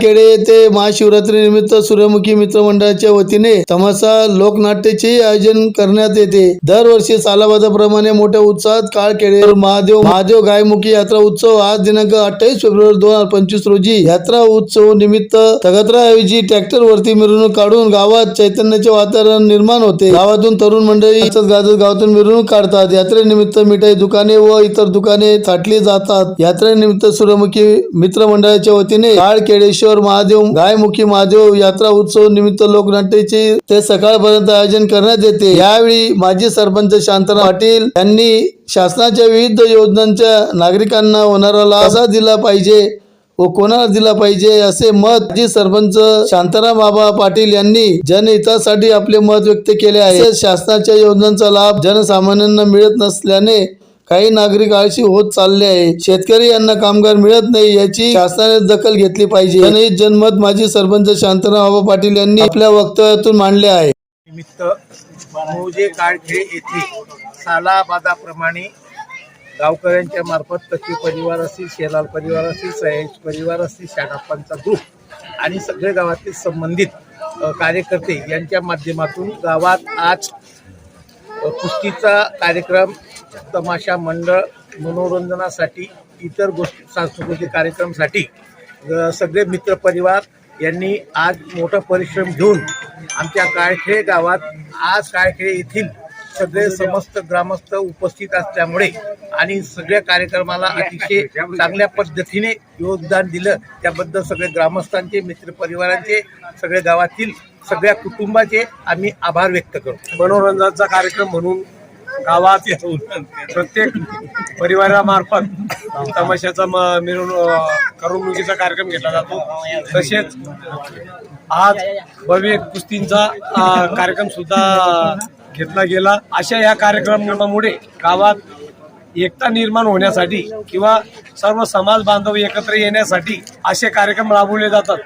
केळे येथे महाशिवरात्री निमित्त सूर्यमुखी मित्र मंडळाच्या वतीने तमासा लोकनाट्याचे आयोजन करण्यात येते. दरवर्षी सालाबाजाप्रमाणे मोठ्या उत्साहात काळखेडे महादेव महादेव गायमुखी यात्रा उत्सव आज दिनांक अठ्ठावीस फेब्रुवारी दोन हजार पंचवीस रोजी यात्रा उत्सव निमित्त तगत्राऐवजी ट्रॅक्टर वरती मिरवणूक काढून गावात चैतन्याचे वातावरण निर्माण होते. गावातून तरुण मंडळी गाजत गावातून मिरवणूक काढतात. यात्रेनिमित्त मिठाई दुकाने व इतर दुकाने थाटली जातात. यात्रेनिमित्त सूर्यमुखी मित्र मंडळाच्या वतीने काळ केडेश्वर महादेव गायमुखी महादेव यात्रा उत्सव निमित्त लोकनाट्याचे ते सकाळपर्यंत आयोजन करण्यात येते. यावेळी माजी सरपंच शांताराम पाटील यांनी शासनाच्या विविध योजनांच्या नागरिकांना होणारा लाभ कसा दिला पाहिजे व कोणाला दिला पाहिजे असे मत माजी सरपंच शांताराम बाबा पाटील यांनी जनहितासाठी आपले मत व्यक्त केले आहे. शासनाच्या योजनांचा लाभ जनसामान्यांना मिळत नसल्याने काही नागरिक आळशी होत चालले आहे. शेतकरी यांना कामगार मिळत नाही याची शासनाने दखल घेतली पाहिजे. जनहित जनमत माजी सरपंच शांतराव बाबा पाटील यांनी आपल्या वक्तव्यातून मांडले आहे. निमित्त मौजे काळखेडे येथे सालाबादाप्रमाणे गावकऱ्यांच्या मार्फत कच्चे परिवार असतील शेलाल परिवार असतील सयाज परिवार असतील शाडाप्पांचा ग्रुप आणि सगळे गावातील संबंधित कार्यकर्ते यांच्या माध्यमातून गावात आज कुस्तीचा कार्यक्रम तमाशा मंडळ मनोरंजनासाठी इतर गोष्टी सांस्कृतिक कार्यक्रमासाठी सगळे मित्रपरिवार यांनी आज मोठा परिश्रम घेऊन आमच्या काळखेडे गावात आज काळखेडे येथील सगळे समस्त ग्रामस्थ उपस्थित असल्यामुळे आणि सगळ्या कार्यक्रमाला अतिशय चांगल्या पद्धतीने योगदान दिलं. त्याबद्दल सगळे ग्रामस्थांचे मित्रपरिवारांचे सगळे गावातील सगळ्या कुटुंबाचे आम्ही आभार व्यक्त करतो. मनोरंजनाचा कार्यक्रम म्हणून गावात प्रत्येक परिवारामार्फत तमाशाचा म- मिरवणूक करमणुकीचा कार्यक्रम घेतला जातो. तसेच आज भव्य कुस्तींचा कार्यक्रम सुद्धा घेतला गेला. अशा या कार्यक्रमामुळे गावात एकता निर्माण होण्यासाठी किंवा सर्व समाज बांधव एकत्र येण्यासाठी असे कार्यक्रम राबवले जातात.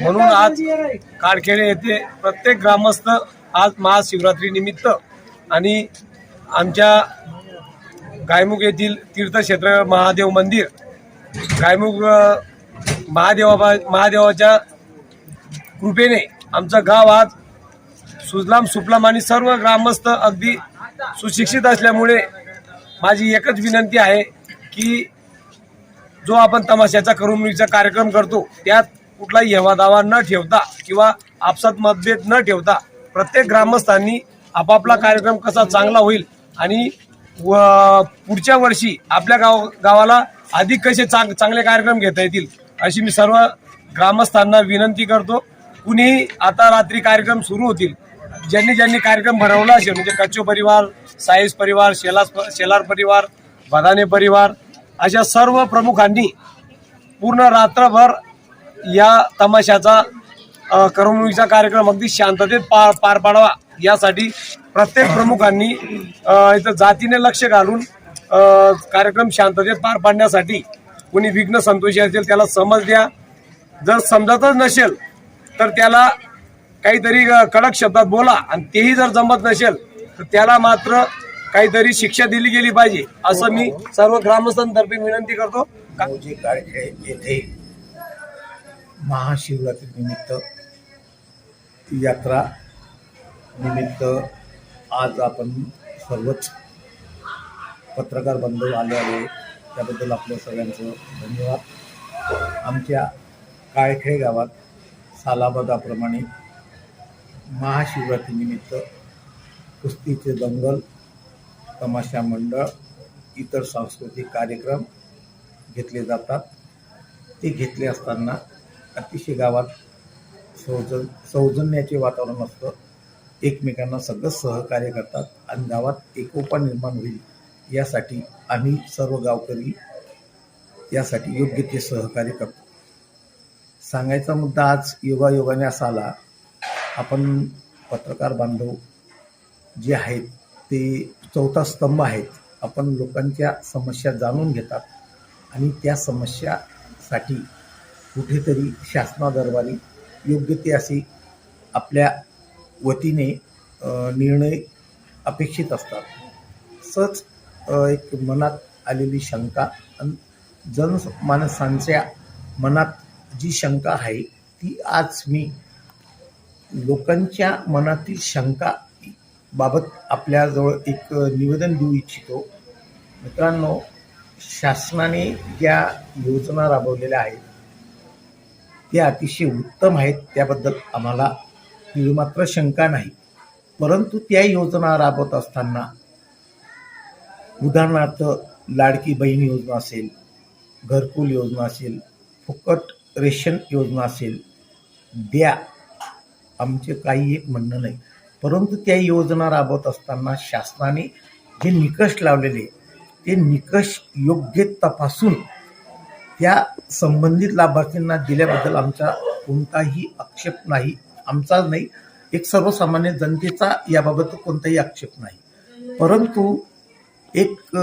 म्हणून आज काळखेडे येथे प्रत्येक ग्रामस्थ आज महाशिवरात्री निमित्त आणि आमच्या गायमुख येथील तीर्थक्षेत्र महादेव मंदिर गायमुख महादेवा महादेवाच्या कृपेने आमचं गाव आज सुजलाम सुफलाम आणि सर्व ग्रामस्थ अगदी सुशिक्षित असल्यामुळे माझी एकच विनंती आहे की जो आपण तमाशाचा करमणुकीचा कार्यक्रम करतो त्यात कुठलाही हेवादावा न ठेवता किंवा आपसात मतभेद न ठेवता प्रत्येक ग्रामस्थांनी आपापला कार्यक्रम कसा चांगला होईल आणि व पुढच्या वर्षी आपल्या गाव गावाला अधिक कसे चांग चांगले कार्यक्रम घेता येतील अशी मी सर्व ग्रामस्थांना विनंती करतो. कुणीही आता रात्री कार्यक्रम सुरू होतील ज्यांनी ज्यांनी कार्यक्रम भरवला असेल म्हणजे कच्चो परिवार साईस परिवार शेलास शेलार परिवार बदाने परिवार अशा सर्व प्रमुखांनी पूर्ण रात्रभर या तमाशाचा करमणुकीचा कार्यक्रम अगदी शांततेत पार पार पाडावा यासाठी प्रत्येक प्रमुखांनी इथं जातीने लक्ष घालून कार्यक्रम शांततेत पार पाडण्यासाठी कोणी विघ्न संतोषी असेल त्याला समज द्या. जर समजतच नसेल तर त्याला काहीतरी कडक शब्दात बोला आणि तेही जर जमत नसेल तर त्याला मात्र काहीतरी शिक्षा दिली गेली पाहिजे असं मी सर्व ग्रामस्थांतर्फे विनंती करतो. येथे महाशिवरात्री निमित्त यात्रा निमित्त आज आपण सर्वच पत्रकार बांधव आले आहे. त्याबद्दल आपल्या सगळ्यांचं धन्यवाद. आमच्या काळखेळ गावात सालाबादाप्रमाणे महाशिवरात्रीनिमित्त कुस्तीचे दंगल तमाशा मंडळ इतर सांस्कृतिक कार्यक्रम घेतले जातात. ते घेतले असताना अतिशय गावात सौजन सौजन्याचे वातावरण असतं. एकमेकांना सगळं सहकार्य करतात आणि गावात एकोपा निर्माण होईल यासाठी आम्ही सर्व गावकरी यासाठी योग्य ते सहकार्य करतो. सांगायचा मुद्दा आज योगायोगाने असा आला आपण पत्रकार बांधव जे आहेत ते चौथा स्तंभ आहेत आपण लोकांच्या समस्या जाणून घेतात आणि त्या समस्यासाठी कुठेतरी शासनादरबारी योग्य ते अशी आपल्या वतीने निर्णय अपेक्षित असतात. सहज एक मनात आलेली शंका आणि जनमानसांच्या मनात जी शंका आहे ती आज मी लोकांच्या मनातील शंका बाबत आपल्याजवळ एक निवेदन देऊ इच्छितो. मित्रांनो शासनाने ज्या योजना राबवलेल्या आहेत त्या अतिशय उत्तम आहेत त्याबद्दल आम्हाला मात्र शंका नाही. परंतु त्या योजना राबवत असताना उदाहरणार्थ लाडकी बहीण योजना असेल घरकुल योजना असेल फुकट रेशन योजना असेल द्या. आमचे काही एक म्हणणं नाही. परंतु त्या योजना राबवत असताना शासनाने जे निकष लावलेले ते निकष योग्य तपासून त्या संबंधित लाभार्थींना दिल्याबद्दल आमचा कोणताही आक्षेप नाही. आमचाच नाही. एक सर्वसामान्य जनतेचा याबाबत कोणताही आक्षेप नाही. परंतु एक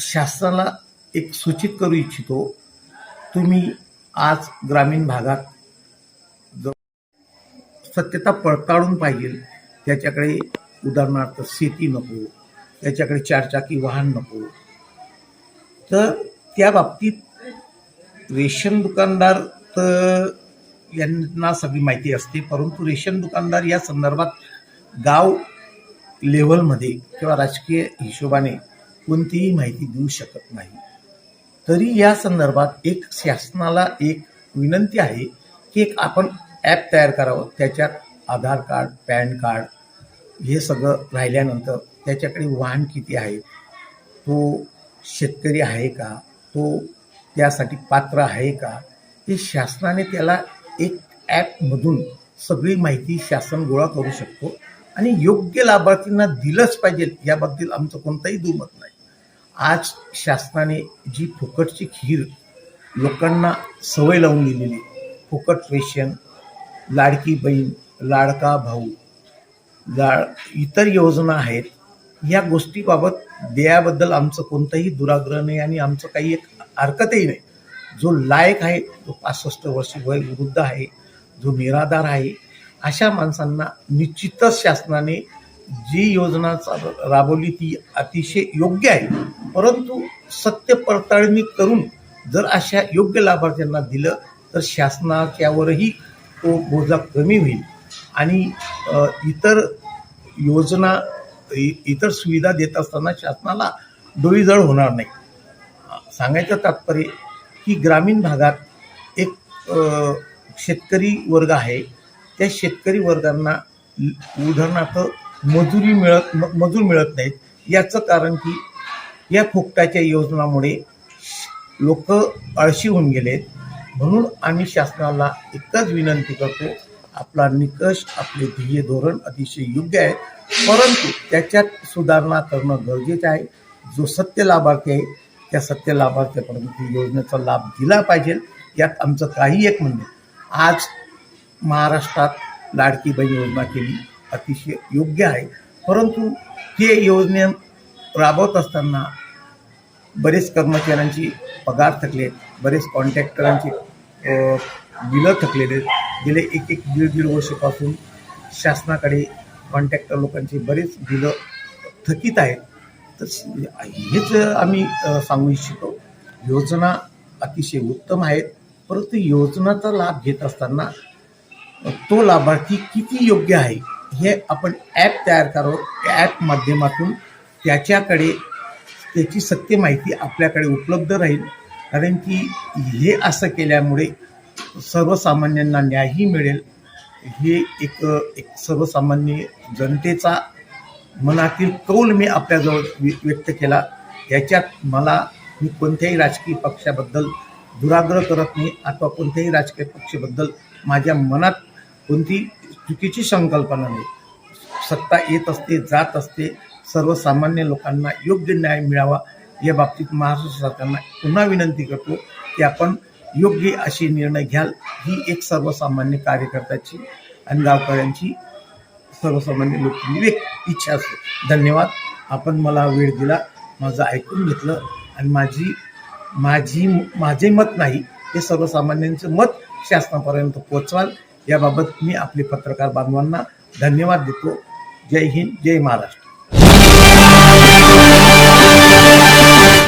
शासनाला एक सूचित करू इच्छितो. तुम्ही आज ग्रामीण भागात सत्यता पडताळून पाहिजे त्याच्याकडे उदाहरणार्थ शेती नको त्याच्याकडे चारचाकी वाहन नको. तर त्या बाबतीत रेशन दुकानदार तर यांना सगळी माहिती असते परंतु रेशन दुकानदार या संदर्भात गाव लेवलमध्ये किंवा राजकीय हिशोबाने कोणतीही माहिती देऊ शकत नाही. तरी या संदर्भात एक शासनाला एक विनंती आहे की एक आपण ॲप तयार करावं त्याच्यात आधार कार्ड पॅन कार्ड हे सगळं राहिल्यानंतर त्याच्याकडे वाहन किती आहे तो शेतकरी आहे का तो त्यासाठी पात्र आहे का हे शासनाने त्याला एक ॲपमधून सगळी माहिती शासन गोळा करू शकतो आणि योग्य लाभार्थींना दिलंच पाहिजे याबद्दल आमचं कोणताही दुमत नाही. आज शासनाने जी फुकटची खीर लोकांना सवय लावून दिलेली फुकट रेशन लाडकी बहीण लाडका भाऊ लाड इतर योजना आहेत या गोष्टीबाबत देयाबद्दल आमचं कोणतंही दुराग्रह नाही आणि आमचं काही एक हरकतही नाही. जो लायक आहे तो पासष्ट वर्ष वय वृद्ध आहे जो निराधार आहे अशा माणसांना निश्चितच शासनाने जी योजना राबवली ती अतिशय योग्य आहे. परंतु सत्य पडताळणी करून जर अशा योग्य लाभार्थ्यांना दिलं तर शासनाच्यावरही तो बोजा कमी होईल. आणि इतर योजना इ- इतर सुविधा देत असताना शासनाला डोईजळ होणार नाही. सांगायचं तात्पर्य की ग्रामीण भागात एक शेतकरी वर्ग आहे. त्या शेतकरी वर्गांना उदाहरणार्थ मजुरी मिळत म- मजूर मिळत नाहीत. याचं कारण की या फुकटाच्या योजनामुळे लोक आळशी होऊन गेलेत. म्हणून आम्ही शासनाला एकच विनंती करतो आपला निकष आपले ध्येय धोरण अतिशय योग्य आहे. परंतु त्याच्यात सुधारणा करणं गरजेचं आहे. जो सत्य लाभार्थी आहे त्या सत्य लाभार्थ्यापर्यंत योजनेचा लाभ दिला पाहिजे. यात आमचं काही एक म्हणजे आज महाराष्ट्रात लाडकी बहीण योजना केली अतिशय योग्य आहे. परंतु ते योजने राबवत असताना बरेच कर्मचाऱ्यांची पगार थकले बरेच कॉन्ट्रॅक्टरांची बिलं थकलेले आहेत. गेले एक एक दीड दीड वर्षापासून शासनाकडे कॉन्ट्रॅक्टर लोकांची बरेच बिलं थकीत आहेत. तर हेच आम्ही सांगू इच्छितो. योजना अतिशय उत्तम आहेत. परंतु योजनाचा लाभ घेत असताना तो लाभार्थी किती योग्य आहे हे आपण ॲप तयार करावं. त्या ॲप माध्यमातून त्याच्याकडे त्याची सत्य माहिती आपल्याकडे उपलब्ध राहील. कारण की हे असं केल्यामुळे सर्वसामान्यांना न्यायही मिळेल. हे एक एक सर्वसामान्य जनतेचा मनातील कौल मी आपल्याजवळ व्य- व्यक्त केला. याच्यात मला मी कोणत्याही राजकीय पक्षाबद्दल दुराग्रह करत नाही अथवा कोणत्याही राजकीय पक्षाबद्दल माझ्या मनात कोणती चुकीची संकल्पना नाही. सत्ता येत असते जात असते सर्वसामान्य लोकांना योग्य न्याय मिळावा या बाबतीत महाराष्ट्र सरकारला पुन्हा विनंती करतो की आपण योग्य असे निर्णय घ्याल. ही एक सर्वसामान्य कार्यकर्त्याची आणि गावकऱ्यांची सर्वसामान्य लोकांनी व्यक्त. इच्छा असते. धन्यवाद. आपण मला वेळ दिला. माझं ऐकून घेतलं. आणि माझी माझी माझे मत नाही हे सर्वसामान्यांचं मत शासनापर्यंत पोचवाल याबाबत मी आपले पत्रकार बांधवांना धन्यवाद देतो. जय हिंद जय महाराष्ट्र.